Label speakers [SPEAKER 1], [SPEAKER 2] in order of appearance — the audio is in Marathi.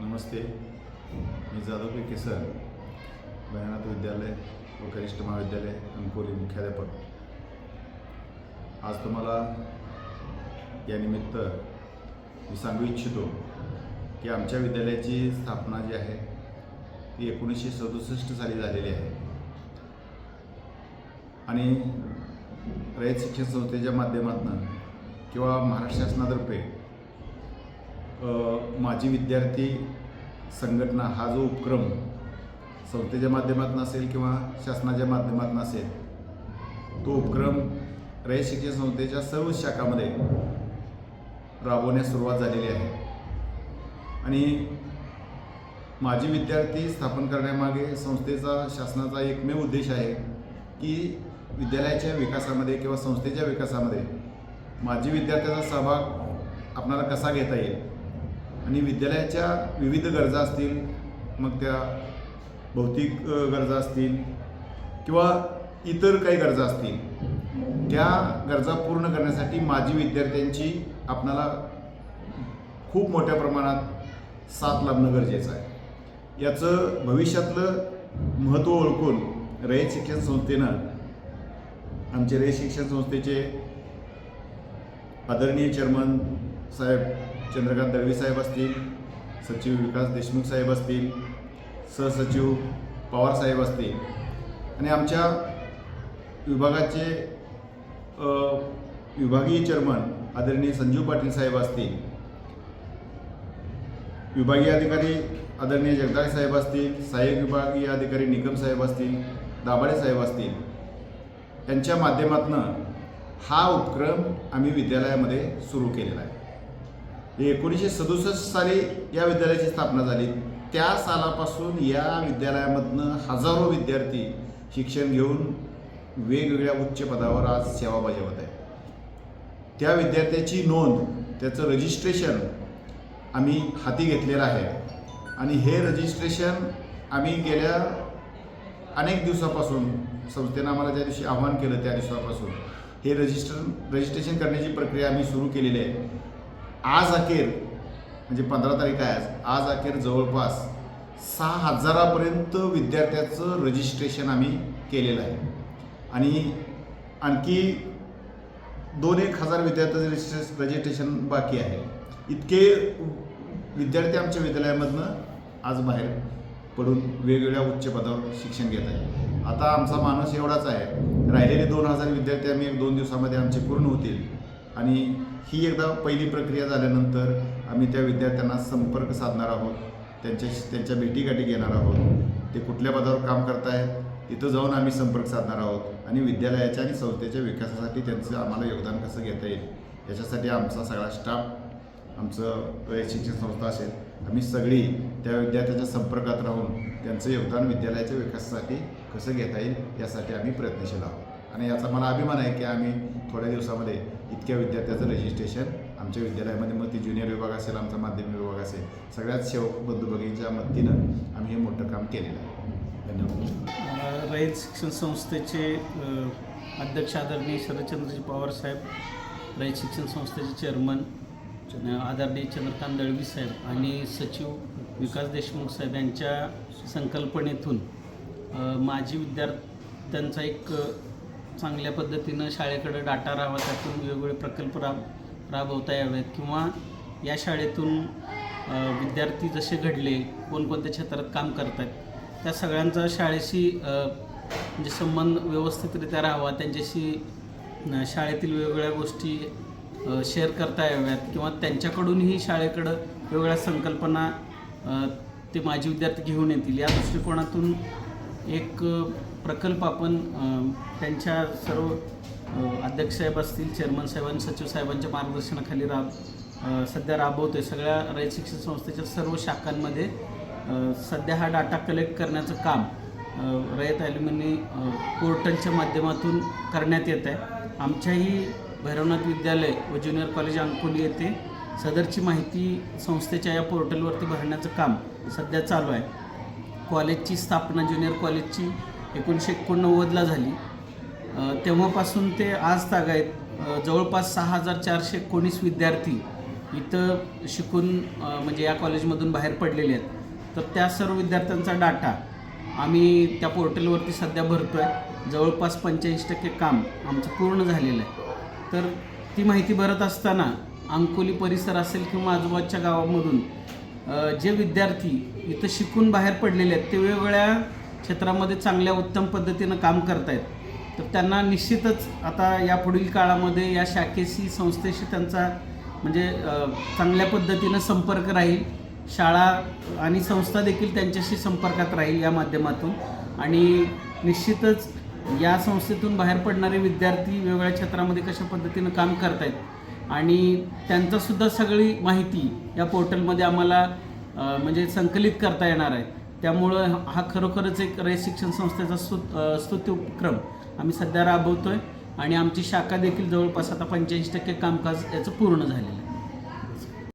[SPEAKER 1] नमस्ते मी जाधव पी केसर भयानाथ विद्यालय व कनिष्ठ महाविद्यालय अंकोली मुख्याध्यापक. आज तुम्हाला यानिमित्त मी सांगू इच्छितो की आमच्या विद्यालयाची स्थापना जी आहे ती एकोणीसशे सदुसष्ट साली झालेली आहे. आणि रयत शिक्षण संस्थेच्या माध्यमातून किंवा महाराष्ट्र शासनातर्फे माझी माजी विद्यार्थी संघटना हा जो उपक्रम संस्थेच्या माध्यमातून असेल किंवा शासनाच्या माध्यमातून असेल तो उपक्रम रयत शिक्षण संस्थेच्या सर्व शाखामध्ये राबवण्यास सुरुवात झालेली आहे. आणि माजी विद्यार्थी स्थापन करण्यामागे संस्थेचा शासनाचा एकमेव उद्देश आहे की विद्यालयाच्या विकासामध्ये किंवा संस्थेच्या विकासामध्ये माजी विद्यार्थ्याचा सहभाग आपणाला कसा घेता येईल? आणि विद्यालयाच्या विविध गरजा असतील मग त्या भौतिक गरजा असतील किंवा इतर काही गरजा असतील त्या गरजा पूर्ण करण्यासाठी माजी विद्यार्थ्यांची आपणाला खूप मोठ्या प्रमाणात साथ लाभणं गरजेचं आहे. याचं भविष्यातलं महत्त्व ओळखून रयत शिक्षण संस्थेनं आमचे रयत शिक्षण संस्थेचे आदरणीय चेअरमन साहेब चंद्रकांत दळवी साहेब असतील सचिव विकास देशमुख साहेब असतील सहसचिव पवार साहेब असतील. आणि आमच्या विभागाचे विभागीय चेअरमन आदरणीय संजीव पाटील साहेब असतील. विभागीय अधिकारी आदरणीय जगदाळे साहेब असतील सहाय्यक विभागीय अधिकारी निकम साहेब असतील दाभाडे साहेब असतील. यांच्या माध्यमातून हा उपक्रम आम्ही विद्यालयामध्ये सुरू केलेला आहे. एकोणीसशे सदुसष्ट साली या विद्यालयाची स्थापना झाली. त्या सालापासून या विद्यालयामधनं हजारो विद्यार्थी शिक्षण घेऊन वेगवेगळ्या उच्च पदावर आज सेवा बजावत आहे त्या विद्यार्थ्याची नोंद त्याचं रजिस्ट्रेशन आम्ही हाती घेतलेलं आहे. आणि हे रजिस्ट्रेशन आम्ही गेल्या अनेक दिवसापासून संस्थेनं आम्हाला ज्या दिवशी आव्हान केलं त्या दिवसापासून हे रजिस्टर रजिस्ट्रेशन करण्याची प्रक्रिया आम्ही सुरू केलेली आहे. आज अखेर म्हणजे पंधरा तारीख आहे आज आज अखेर जवळपास सहा हजारापर्यंत विद्यार्थ्याचं रजिस्ट्रेशन आम्ही केलेलं आहे. आणि आणखी दोन एक हजार विद्यार्थ्याचं रजिस्ट्रे रजिस्ट्रेशन बाकी आहे. इतके विद्यार्थी आमच्या विद्यालयामधनं आज बाहेर पडून वेगवेगळ्या उच्च पदावर शिक्षण घेत आहे आता आमचा मानस एवढाच आहे. राहिलेले दोन हजार विद्यार्थी आम्ही एक दोन दिवसामध्ये आमचे पूर्ण होतील. आणि ही एकदा पहिली प्रक्रिया झाल्यानंतर आम्ही त्या विद्यार्थ्यांना संपर्क साधणार आहोत. त्यांच्याशी त्यांच्या भेटीगाठी घेणार आहोत. ते कुठल्या पदावर काम करतायत तिथं जाऊन आम्ही संपर्क साधणार आहोत आणि विद्यालयाच्या आणि संस्थेच्या विकासासाठी त्यांचं आम्हाला योगदान कसं घेता येईल याच्यासाठी आमचा सगळा स्टाफ आमचं शिक्षण संस्था असेल आम्ही सगळी त्या विद्यार्थ्याच्या संपर्कात राहून त्यांचं योगदान विद्यालयाच्या विकासासाठी कसं घेता येईल यासाठी आम्ही प्रयत्नशील आहोत. आणि याचा मला अभिमान आहे की आम्ही थोड्या दिवसामध्ये इतक्या विद्यार्थ्याचं रजिस्ट्रेशन आमच्या विद्यालयामध्ये मग ती ज्युनियर विभाग असेल आमचा माध्यमिक विभाग असेल सगळ्याच सेवक बंधू भगिनीच्या मदतीनं आम्ही हे मोठं काम केलेलं आहे. धन्यवाद.
[SPEAKER 2] रयत शिक्षण संस्थेचे अध्यक्ष आदरणीय शरदचंद्रजी पवार साहेब रयत शिक्षण संस्थेचे चेअरमन आदरणीय चंद्रकांत दळवी साहेब आणि सचिव विकास देशमुख साहेब यांच्या संकल्पनेतून अ, माजी विद्यार्थ्यांचा एक चांगल्या पद्धतीनं शाळेकडे डाटा राहावा त्यातून वेगवेगळे प्रकल्प राब राबवता यावेत किंवा या शाळेतून विद्यार्थी जसे घडले कोणकोणत्या क्षेत्रात काम करत आहेत त्या सगळ्यांचा शाळेशी म्हणजे संबंध व्यवस्थितरित्या राहावा त्यांच्याशी शाळेतील वेगवेगळ्या गोष्टी शेअर करता याव्यात किंवा त्यांच्याकडूनही शाळेकडं वेगवेगळ्या संकल्पना ते माजी विद्यार्थी घेऊन येतील. या दृष्टिकोनातून एक प्रकल्प आपण त्यांच्या सर्व अध्यक्ष साहेब असतील चेअरमन साहेब आणि सचिव साहेबांच्या मार्गदर्शनाखाली राब सध्या राबवतोय. सगळ्या रयत शिक्षण संस्थेच्या सर्व शाखांमध्ये सध्या हा डाटा कलेक्ट करण्याचं काम रयत ॲल्युमिनी पोर्टलच्या माध्यमातून करण्यात येत आहे. आमच्याही भैरवनाथ विद्यालय व ज्युनियर कॉलेज अंकोली येथे सदरची माहिती संस्थेच्या या पोर्टलवरती भरण्याचं काम सध्या चालू आहे. कॉलेजची स्थापना ज्युनियर कॉलेजची एकोणीसशे एकोणनव्वदला झाली. तेव्हापासून ते आज तागायत आहेत. जवळपास सहा हजार चारशे एकोणीस विद्यार्थी इथं शिकून म्हणजे या कॉलेजमधून बाहेर पडलेले आहेत. तर त्या सर्व विद्यार्थ्यांचा डाटा आम्ही त्या पोर्टलवरती सध्या भरतो आहे जवळपास पंच्याऐंशी टक्के काम आमचं पूर्ण झालेलं आहे. तर ती माहिती भरत असताना अंकोली परिसर असेल किंवा आजूबाजूच्या गावामधून जे विद्यार्थी इथं शिकून बाहेर पडलेले आहेत ते वेगवेगळ्या क्षेत्रामध्ये चांगल्या उत्तम पद्धतीनं काम करतायत. तर त्यांना निश्चितच आता या पुढील काळामध्ये या शाखेशी संस्थेशी त्यांचा म्हणजे चांगल्या पद्धतीनं संपर्क राहील. शाळा आणि संस्था देखील त्यांच्याशी संपर्कात राहील या माध्यमातून. आणि निश्चितच या संस्थेतून बाहेर पडणारे विद्यार्थी वेगवेगळ्या क्षेत्रामध्ये कशा पद्धतीनं काम करतायत आणि त्यांचासुद्धा सगळी माहिती या पोर्टलमध्ये आम्हाला म्हणजे संकलित करता येणार आहे. त्यामुळं हा खरोखरच एक रयत शिक्षण संस्थेचा स्तु स्तुती स्तुत्य उपक्रम आम्ही सध्या राबवतो आहे आणि आमची शाखा देखील जवळपास आता पंच्याऐंशी टक्के कामकाज याचं पूर्ण झालेलं आहे.